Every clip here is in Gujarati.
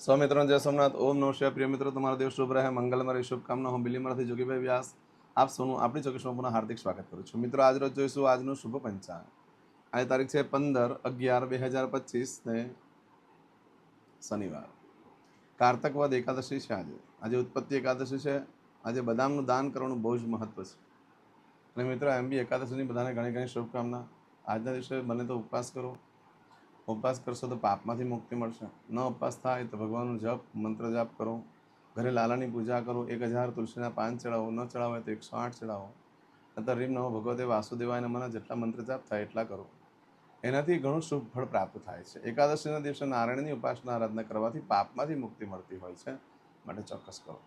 સ્વ મિત્રો જય સોમનાથ. ઓમ નમઃ પ્રિય મિત્રો, તમારો દેવ શુભ રહે. મંગલમય શુભકામના હું બિલીમરાથી જોગીભાઈ વ્યાસ. આપ સૌનું આપણી ચોકીસમાં પુનઃ હાર્દિક સ્વાગત કરું છું. મિત્રો આજ રોજ જોઈશું આજનું શુભ પંચાંગ. આજે તારીખ છે પંદર અગિયાર બે હજાર પચીસ ને શનિવાર. કારતકવાદ એકાદશી છે આજે. આજે ઉત્પત્તિ એકાદશી છે. આજે બદામનું દાન કરવાનું બહુ જ મહત્વ છે. અને મિત્રો, એમ બી એકાદશીની બધાને ઘણી ઘણી શુભકામના. આજના દિવસે બને તો ઉપવાસ કરો. ઉપવાસ કરશો તો પાપમાંથી મુક્તિ મળશે. ન ઉપવાસ થાય તો ભગવાનનું જપ, મંત્ર જાપ કરો. ઘરે લાલાની પૂજા કરો. એક હજાર તુલસીના પાન ચડાવો. ન ચડાવો તો એકસો આઠ ચડાવો. નતર રીમ નવો ભગવતે વાસુદેવાયના મને જેટલા મંત્ર જાપ થાય એટલા કરો. એનાથી ઘણું શુભ ફળ પ્રાપ્ત થાય છે. એકાદશીના દિવસે નારાયણની ઉપાસના આરાધના કરવાથી પાપમાંથી મુક્તિ મળતી હોય છે. માટે ચોક્કસ કરો.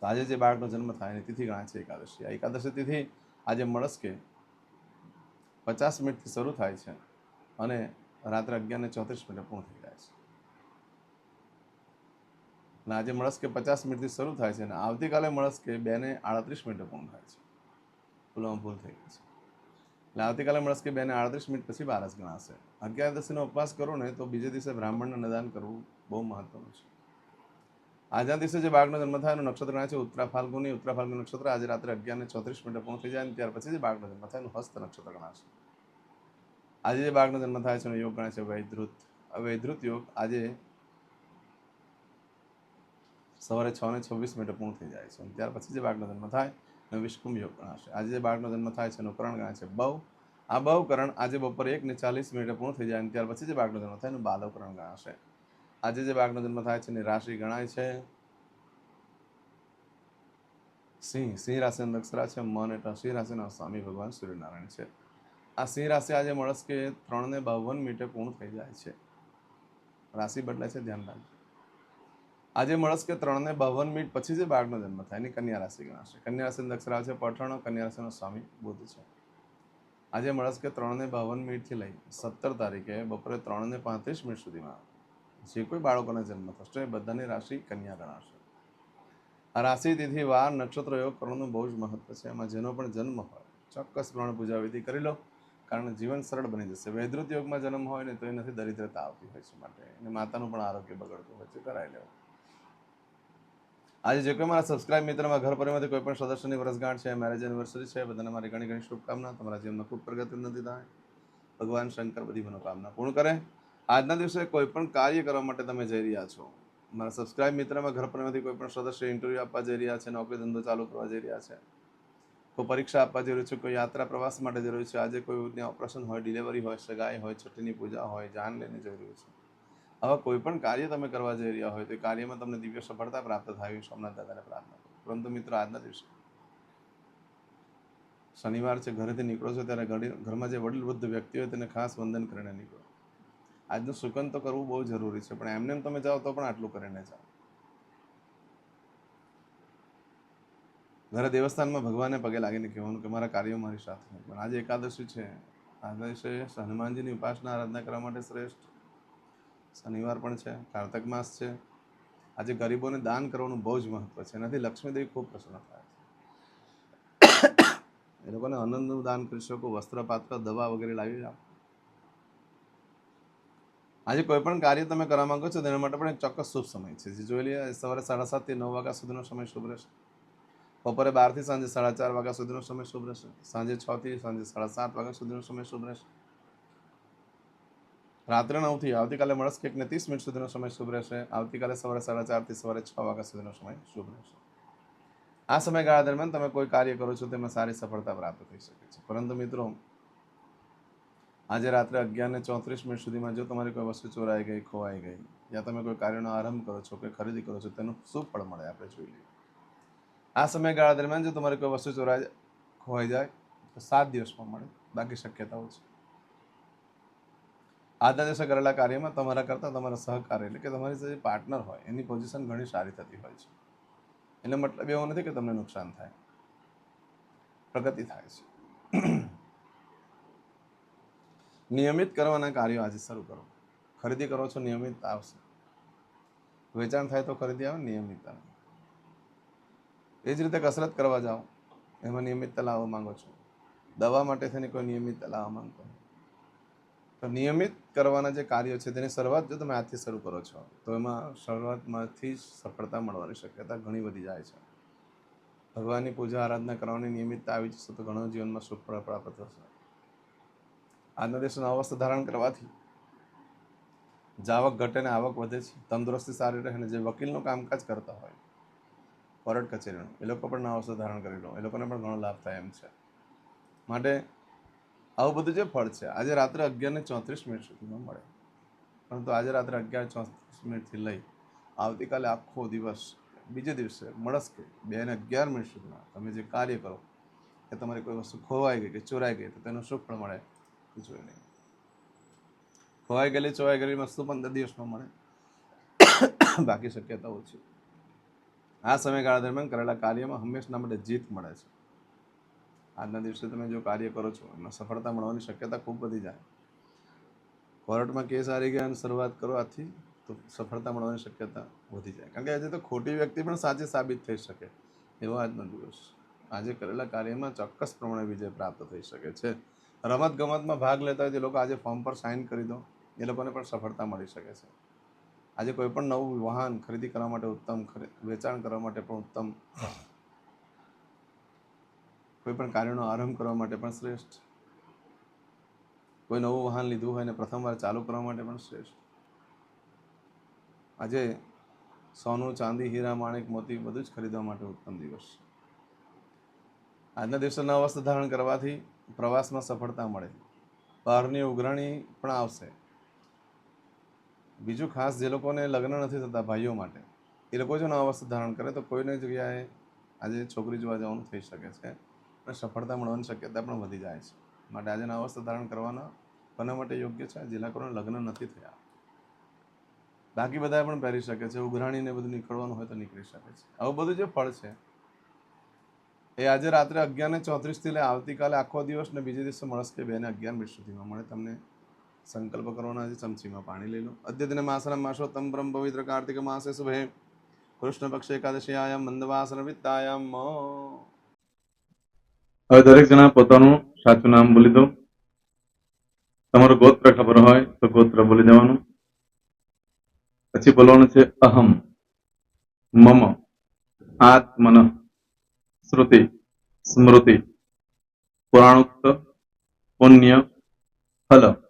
તો આજે જે બાળકનો જન્મ થાય એની તિથિ ગણાય છે એકાદશી. આ એકાદશી તિથિ આજે મળસ્કે પચાસ મિનિટથી શરૂ થાય છે. અને રાત્રે અગિયાર ને ચોત્રીસ મિનિટે પૂર્ણ થઈ જાય છે. અને આજે મળસ્કે પચાસ મિનિટથી શરૂ થાય છે અને આવતીકાલે મળસ્કે બે ને આડત્રીસ મિનિટે પૂર્ણ થાય છે. ભૂલમાં ભૂલ થઈ ગઈ છે. એટલે આવતીકાલે મળસ્કે બે ને આડત્રીસ મિનિટ પછી બારસ ગણાશે. અગિયારદશીનો ઉપવાસ કરો ને તો બીજે દિવસે બ્રાહ્મણને નિદાન કરવું બહુ મહત્વનું છે. આજના દિવસે જે બાળકનો જન્મ થાય એનું નક્ષત્ર છે ઉત્તરા ફાલ્ગુની. ઉત્તરા ફાલ્ગુની નક્ષત્ર આજે રાત્રે અગિયાર ને ચોત્રીસ મિનિટે પૂર્ણ થઈ જાય ત્યાર પછી જે બાળકનો જન્મ થાય એનું હસ્ત નક્ષત્ર ગણાશે. આજે જે બાળકનો જન્મ થાય છે એનો યોગ ગણાય છે વૈધૃત. વૈદ્રુત યોગ આજે સવારે છ ને છવ્વીસ મિનિટે પૂર્ણ થઈ જાય છે. ત્યાર પછી જે બાળકનો જન્મ થાય એનો વિષ્કુંભ યોગ ગણાશે. આજે જે બાળકનો જન્મ થાય છે એનું કરણ ગણાય છે બહુ. આ બહુ કરણ આજે બપોરે એક ને ચાલીસ મિનિટે પૂર્ણ થઈ જાય અને ત્યાર પછી જે બાળકનો જન્મ થાય એનું બાલવકરણ ગણાશે. આજે જે બાળકનો જન્મ થાય છે એની રાશિ ગણાય છે સિંહ. સિંહ રાશિનો અક્ષરા છે, મન એટલે સિંહ રાશિના સ્વામી ભગવાન સૂર્યનારાયણ છે. આ સિંહ રાશિ આજે મળસ કે ત્રણ ને બાવન મિનિટે પૂર્ણ થઈ જાય છે. રાશિ બદલાય છે, ધ્યાન રાખજો. આજે મળસ કે ત્રણ ને બાવન મિનિટ પછી જે બાળકનો જન્મ થાય, એની કન્યા રાશિ ગણાશે. કન્યા રાશિ અક્ષરા છે, પઠણ, કન્યા રાશિનો સ્વામી બુદ્ધ છે. આજે મળસ કે ત્રણ ને બાવન મિનિટથી લઈ સત્તર તારીખે બપોરે ત્રણ ને પાંત્રીસ મિનિટ સુધીમાં જે કોઈ બાળકોના જન્મ થશે, એ બધાની રાશિ કન્યા ગણાશે. આ રાશિ તિથિ, વાર, નક્ષત્ર, યોગ કરવાનું બહુ જ મહત્વ છે. એમાં જેનો પણ જન્મ હોય, ચોક્કસ પ્રમાણે પૂજા વિધિ કરી લો. કારણ જીવન સરળ બની જશે. વૈદૃત યોગમાં જન્મ હોય ને તો એનાથી દરિદ્રતા આવતી હોય છે માટે. અને માતાનું પણ આરોગ્ય બગડતું હોય છે. કરાવી લેવું. આજે જે કોઈ મારા સબસ્ક્રાઇબ મિત્રમાં ઘર પરિવારમાંથી કોઈ પણ સદસ્યની વર્ષગાંઠ છે મેરેજ એનિવર્સરી છે, બધાને મારી ઘણી ઘણી શુભકામના. તમારા જીવનમાં ખૂબ પ્રગતિ નથી થાય. ભગવાન શંકર બધી મનોકામના પૂર્ણ કરે. આજના દિવસે કોઈ પણ કાર્ય કરવા માટે તમે જઈ રહ્યા છો. મારા સબસ્ક્રાઇબ મિત્રમાં ઘર પરિવારમાંથી કોઈ પણ સદસ્ય ઇન્ટરવ્યૂ આપવા જઈ રહ્યા છે, નોકરી ધંધો ચાલુ કરવા જઈ રહ્યા છે. કોઈ પરીક્ષા આપવા જરૂરી છે, કોઈ યાત્રા પ્રવાસ માટે જરૂરી છે, આજે કોઈ ઓપરેશન હોય, ડિલિવરી હોય, સગાઈ હોય છઠ્ઠીની પૂજા હોય, જાન લઈને જરૂરી છે. આવા કોઈ પણ કાર્ય તમે કરવા જઈ રહ્યા હોય, તો એ કાર્યમાં તમને દિવ્ય સફળતા પ્રાપ્ત થાય એવી સોમનાથ દાદાને પ્રાર્થના કરો. પરંતુ મિત્રો, આજના દિવસે શનિવાર છે, ઘરેથી નીકળો છો, ત્યારે ઘરમાં જે વડીલ વૃદ્ધ વ્યક્તિ હોય, તેને ખાસ વંદન કરીને નીકળો. આજનું સુકન તો કરવું બહુ જરૂરી છે, પણ એમને એમ તમે જાઓ તો પણ આટલું કરીને જાઓ. ઘરે દેવસ્થાનમાં ભગવાનને પગે લાગીને કહેવાનું કે મારા કાર્યો મારી સાથે પણ આજે એકાદશી છે. આજે હનુમાનજીની ઉપાસના, આરાધના કરવા માટે શ્રેષ્ઠ. શનિવાર પણ છે, કારતક માસ છે. આજે ગરીબોને દાન કરવાનું બહુ જ મહત્વ છે. એનાથી લક્ષ્મીદેવી ખૂબ પ્રસન્ન થાય છે. એ લોકોને આનંદનું દાન કરી શકો, વસ્ત્ર, પાત્ર, દવા વગેરે લાવી આપો. આજે કોઈ પણ કાર્ય તમે કરવા માંગો છો, તેના માટે પણ એક ચોક્કસ શુભ સમય છે. જે જોઈ લઈએ સવારે સાડા સાતથી નવ વાગ્યા સુધીનો સમય શુભ રહેશે. બપોરે બારથી સાંજે સાડા ચાર વાગ્યા સુધીનો સમય શુભ રહેશે. સાંજે થી સાંજે સાડા સાત વાગ્યા સુધીનો સમય શુભ રહેશે. રાત્રે નવથી, આવતીકાલે મળસ કે ત્રીસ મિનિટ સુધીનો સમય શુભ રહેશે. આવતીકાલે સવારે સાડા ચારથી સવારે છ વાગ્યા સુધીનો સમય શુભ રહેશે. આ સમયગાળા દરમિયાન તમે કોઈ કાર્ય કરો છો તેમાં સારી સફળતા પ્રાપ્ત થઈ શકે છે. પરંતુ મિત્રો, આજે રાત્રે અગિયાર ને ચોત્રીસ મિનિટ સુધીમાં જો તમારી કોઈ વસ્તુ ચોરાઈ ગઈ, ખોવાઈ ગઈ, યા તમે કોઈ કાર્યનો આરંભ કરો છો કે ખરીદી કરો છો, તેનું શું ફળ મળે, આપણે જોઈ લઈએ. આ સમયગાળા દરમિયાન જો તમારે કોઈ વસ્તુ ચોરાઈ ખોવાઈ જાય, તો સાત દિવસમાં મળે. બાકી શક્યતાઓ છે. આજના દિવસે કરેલા કાર્યમાં તમારા કરતાં તમારા સહકાર્ય એટલે કે તમારી જે પાર્ટનર હોય, એની પોઝિશન ઘણી સારી થતી હોય છે. એનો મતલબ એવો નથી કે તમને નુકસાન થાય. પ્રગતિ થાય છે. નિયમિત કરવાના કાર્યો આજે શરૂ કરો. ખરીદી કરો છો, નિયમિત આવશે. વેચાણ થાય તો ખરીદી આવે, નિયમિત આવે. એ જ રીતે કસરત કરવા જાઓ, એમાં નિયમિતતા લાવવા માંગો છો. દવા માટે થઈને કોઈ નિયમિતતા લાવવા માંગતો. તો નિયમિત કરવાના જે કાર્યો છે, તેની શરૂઆત જો તમે આજથી શરૂ કરો છો, તો એમાં શરૂઆતમાંથી જ સફળતા મળવાની શક્યતા ઘણી વધી જાય છે. ભગવાનની પૂજા, આરાધના કરવાની નિયમિતતા આવી જશે તો ઘણો જીવનમાં સુફળ પ્રાપ્ત થશે. આજના દિવસનો અવસ્થા ધારણ કરવાથી જાવક ઘટે ને આવક વધે છે. તંદુરસ્તી સારી રહે ને જે વકીલનું કામકાજ કરતા હોય કોર્ટ કચેરીનો. એ લોકો પણ અવસ્થા ધારણ કરી લો. એ લોકોને પણ ઘણો લાભ થાય એમ છે. માટે આવું બધું જે ફળ છે, આજે રાત્રે અગિયારને ચોત્રીસ મિનિટ સુધીમાં મળે. પરંતુ આજે રાત્રે અગિયાર ચોત્રીસ મિનિટથી લઈ આવતીકાલે આખો દિવસ, બીજે દિવસે મળસ્કે બે ને અગિયાર મિનિટ સુધીમાં તમે જે કાર્ય કરો, કે તમારી કોઈ વસ્તુ ખોવાઈ ગઈ કે ચોરાઈ ગઈ, તો તેનું સુખ પણ મળે જોઈ નહીં ખોવાઈ ગયેલી ચોરાઈ ગયેલી વસ્તુ પંદર દિવસમાં મળે. બાકી શક્યતા ઓછી. આ સમયગાળા દરમિયાન કરેલા કાર્યમાં હંમેશના માટે જીત મળે છે. આજના દિવસે તમે જો કાર્ય કરો છો, એમાં સફળતા મળવાની શક્યતા ખૂબ વધી જાય. કોર્ટમાં કેસ હારી ગયા અને શરૂઆત કરો આથી તો સફળતા મળવાની શક્યતા વધી જાય. કારણ કે આજે તો ખોટી વ્યક્તિ પણ સાચી સાબિત થઈ શકે એવો આજનો દિવસ. આજે કરેલા કાર્યમાં ચોક્કસ પ્રમાણે વિજય પ્રાપ્ત થઈ શકે છે. રમત ગમતમાં ભાગ લેતા હોય જે લોકો આજે ફોર્મ પર સાઇન કરી દો. એ લોકોને પણ સફળતા મળી શકે છે. આજે કોઈ પણ નવું વાહન ખરીદી કરવા માટે ઉત્તમ વેચાણ કરવા માટે પણ ઉત્તમ. કોઈ પણ કાર્યનો આરંભ કરવા માટે પણ શ્રેષ્ઠ. કોઈ નવું વાહન લીધું હોય ને પ્રથમવાર ચાલુ કરવા માટે પણ શ્રેષ્ઠ. આજે સોનું, ચાંદી, હીરા, માણેક, મોતી બધું જ ખરીદવા માટે ઉત્તમ દિવસ. છે આજના દિવસે નવા વસ્ત્ર ધારણ કરવાથી પ્રવાસમાં સફળતા મળે. બહારની ઉઘરાણી પણ આવશે. બીજું ખાસ જે લોકોને લગ્ન નથી થતા ભાઈઓ માટે, એ લોકો જો નવા વસ્ત્ર ધારણ કરે તો કોઈને જગ્યાએ આજે છોકરી જોવા જવાનું થઈ શકે છે અને સફળતા મળવાની શક્યતા પણ વધી જાય છે. માટે આજે નવા વસ્ત્ર ધારણ કરવાના કોના માટે યોગ્ય છે, જે લોકોને લગ્ન નથી થયા. બાકી બધા પણ પહેરી શકે છે ઉઘરાણીને બધું નીકળવાનું હોય તો નીકળી શકે છે. આવું બધું જે ફળ છે, એ આજે રાત્રે અગિયાર ને ચોત્રીસથી લઈ આવતીકાલે આખો દિવસ ને બીજે દિવસે મળશે બે ને અગિયાર મિનિટ સુધીમાં મળે, તમને સંકલ્પ કરવાના છે, ચમચીમાં પાણી લઈ લો. અદ્યતન માસના માસોત્તમ બ્રહ્મ પવિત્ર કાર્તિક માસે શુભે. કૃષ્ણ પક્ષ એકાદશીયામ મંદવાસન વિત્તાયામ હવે દરેક જણા પોતાનું સાચું નામ બોલી દો. તમારું ગોત્ર ખબર હોય તો ગોત્ર બોલી દેવાનું. પછી બોલવાનું છે અહમ, મમ, આત્મન, શ્રુતિ, સ્મૃતિ, પુરાણોક્ત, પુણ્ય, ફલ.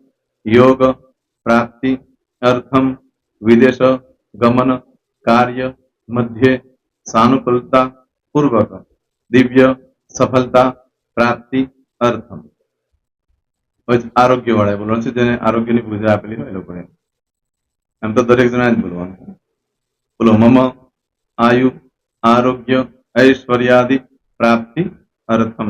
યોગ પ્રાપ્તિ અર્થમ વિદેશ ગમન કાર્ય મધ્યે સાનુકૂલતા પૂર્વક દિવ્ય સફળતા પ્રાપ્તિ અર્થમ હવે આરોગ્ય વાળા બોલવાનું છે જેને આરોગ્યની પૂજા આપેલી હોય એ લોકોએ એમ તો દરેક જણા જ બોલવાનું છે બોલો મમ આયુ આરોગ્ય ઐશ્વર્યાદિ પ્રાપ્તિ અર્થમ